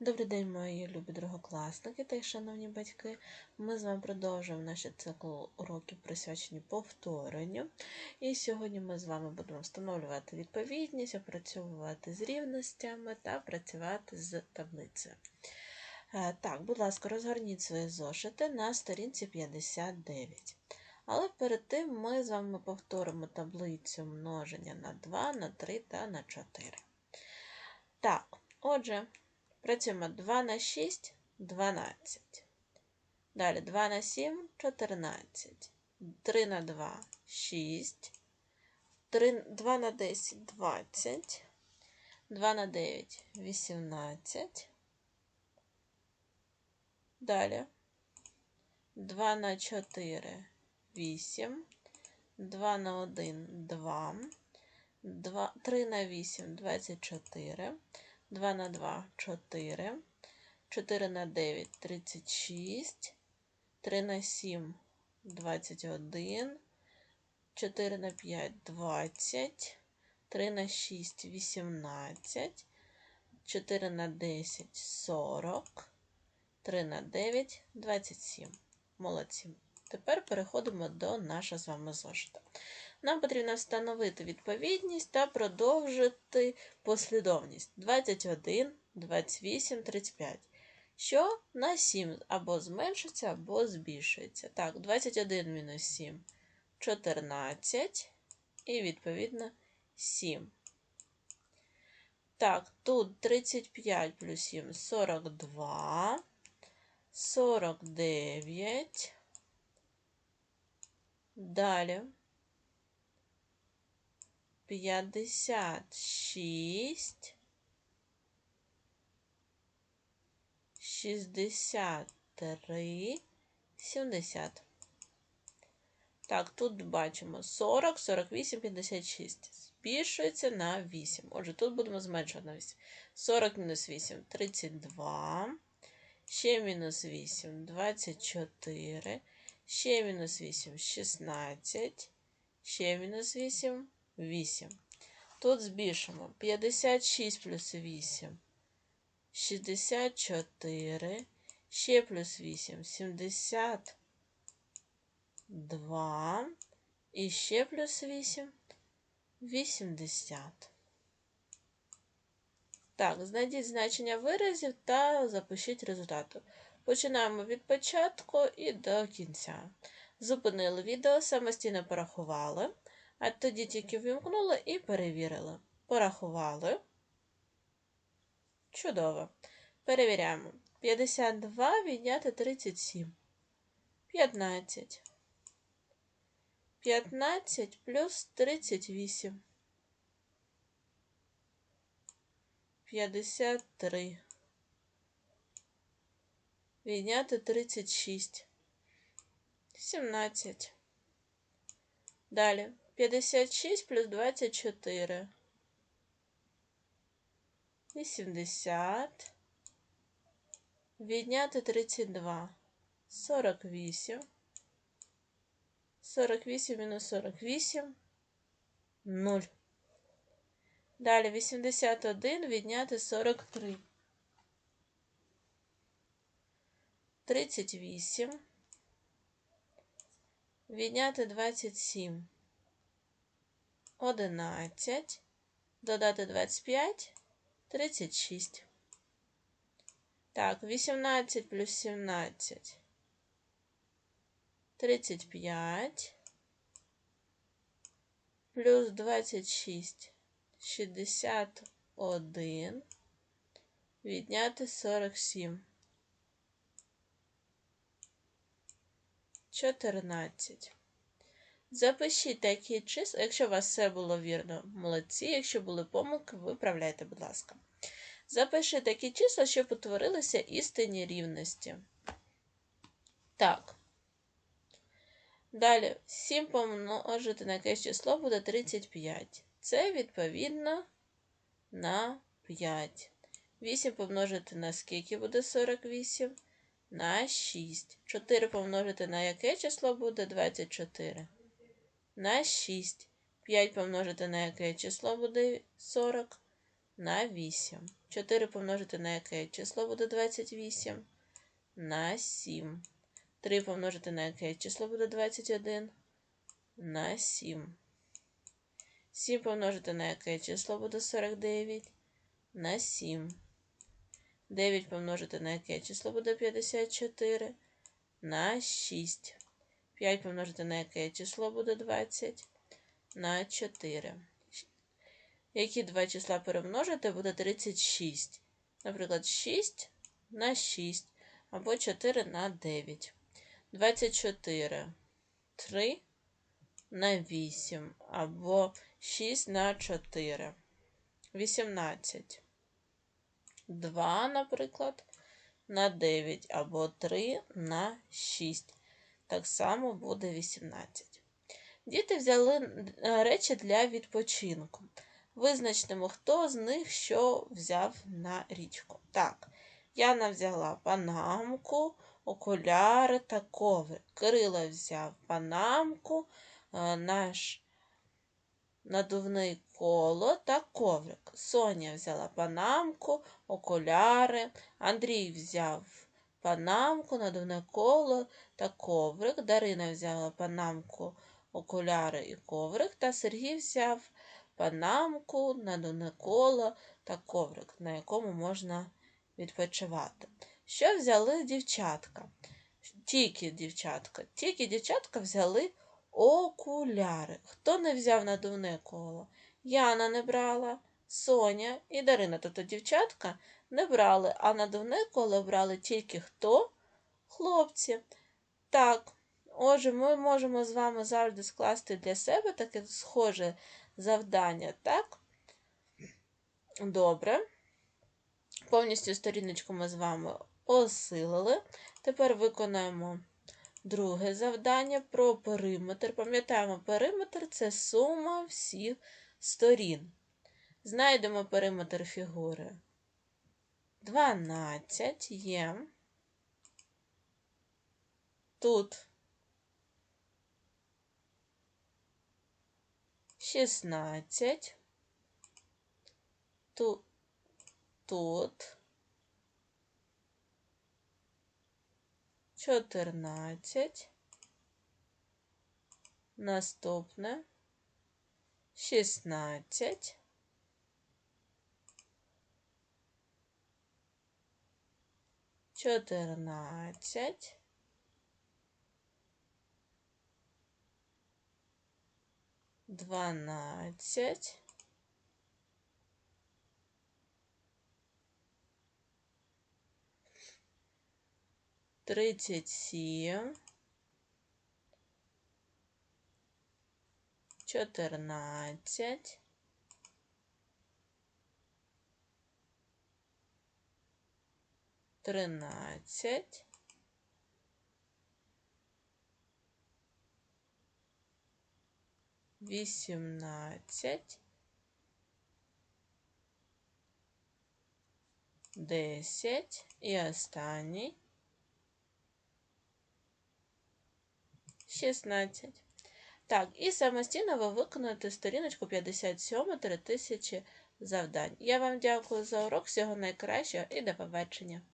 Добрий день, мої любі другокласники та й шановні батьки. Ми з вами продовжуємо наш цикл уроків присвячені повторенню. І сьогодні ми з вами будемо встановлювати відповідність, опрацьовувати з рівностями та працювати з таблицею. Е, Так, будь ласка, розгорніть свої зошити на сторінці 59. Але перед тим ми з вами повторимо таблицю множення на 2, на 3 та на 4. Так, отже. Працюємо 2 на 6 12. Далі 2 на 7 14. 3 на 2 6. 3, 2 на 10 20. 2 на 9 18. Далі 2 на 4 8. 2 на 1 2. 2 3 на 8 24. 2 на 2 4, 4 на 9 36, 3 на 7 21, 4 на 5 20, 3 на 6 18, 4 на 10 40, 3 на 9 27. Молодці. Тепер переходимо до нашого з вами зошита. Нам потрібно встановити відповідність та продовжити послідовність 21, 28, 35, що на 7 або зменшиться, або збільшується. Так, 21 мінус 7 14 і, відповідно, 7. Так, тут 35 плюс 7 42, 49. Далі п'ятдесят шість, шістдесят три, сімдесят. Так, тут бачимо 40, 48, 56. Збільшується на 8. Отже, тут будемо зменшувати на 8. 40 мінус 8 32. Ще мінус 8 24. Ще мінус 8 16. Ще мінус 8 8. Тут збільшимо 56 плюс 8, 64, ще плюс 8, 72, і ще плюс 8, 80. Так, знайдіть значення виразів та запишіть результати. Починаємо від початку і до кінця. Зупинили відео, самостійно порахували. А тоді тільки вимкнули і перевірили. Порахували. Чудово. Перевіряємо. 52 відняти 37. 15. 15 плюс 38. 53. Відняти 36. 17. Далі. 56 плюс 24. 80. Відняти 32. 48. 48 мінус 48. 0. Далі 81 відняти 43. 38. Відняти 27. 11, додати 25, 36. Так, 18 плюс 17, 35, плюс 26, 61, відняти 47. 14. Запишіть такі числа, якщо у вас все було вірно, молодці. Якщо були помилки, виправляйте, будь ласка. Запишіть такі числа, щоб утворилися істинні рівності. Так. Далі, 7 помножити на якесь число буде 35. Це відповідно на 5. 8 помножити на скільки буде 48? На 6. 4 помножити на яке число буде 24? На 6. 5 помножити на яке число буде 40 на 8. 4 помножити на яке число буде 28? На 7. 3 помножити на яке число буде 21? На 7. 7 помножити на яке число буде 49? На 7. 9 помножити на яке число буде 54? На 6. 5 помножити на яке число буде 20? На 4. Які два числа перемножити, буде 36. Наприклад, 6 на 6 або 4 на 9. 24. 3 на 8 або 6 на 4. 18. 2, наприклад, на 9 або 3 на 6. Так само буде 18. Діти взяли речі для відпочинку. Визначимо, хто з них що взяв на річку. Так, Яна взяла панамку, окуляри та коврик. Кирило взяв панамку, наш надувний коло та коврик. Соня взяла панамку, окуляри, Андрій взяв панамку, надувне коло та коврик. Дарина взяла панамку, окуляри і коврик, та Сергій взяв панамку, надувне коло та коврик, на якому можна відпочивати. Що взяли дівчатка? Тільки дівчатка. Тільки дівчатка взяли окуляри. Хто не взяв надувне коло? Яна не брала, Соня і Дарина. Тобто дівчатка не брали, а надувне коло брали тільки хто? Хлопці. Так, отже, ми можемо з вами завжди скласти для себе таке схоже завдання, так? Добре. Повністю сторіночку ми з вами осилили. Тепер виконаємо друге завдання про периметр. Пам'ятаємо, периметр це сума всіх сторін. Знайдемо периметр фігури. 12 є. Тут 16. Тут, тут 14. Наступне 16. Чотирнадцять. Дванадцять. Тридцять сім. Чотирнадцять. Тринадцять. Вісімнадцять. Десять. І останній. Шістнадцять. Так, і самостійно ви виконуєте сторіночку 57 3000 завдань. Я вам дякую за урок. Всього найкращого і до побачення!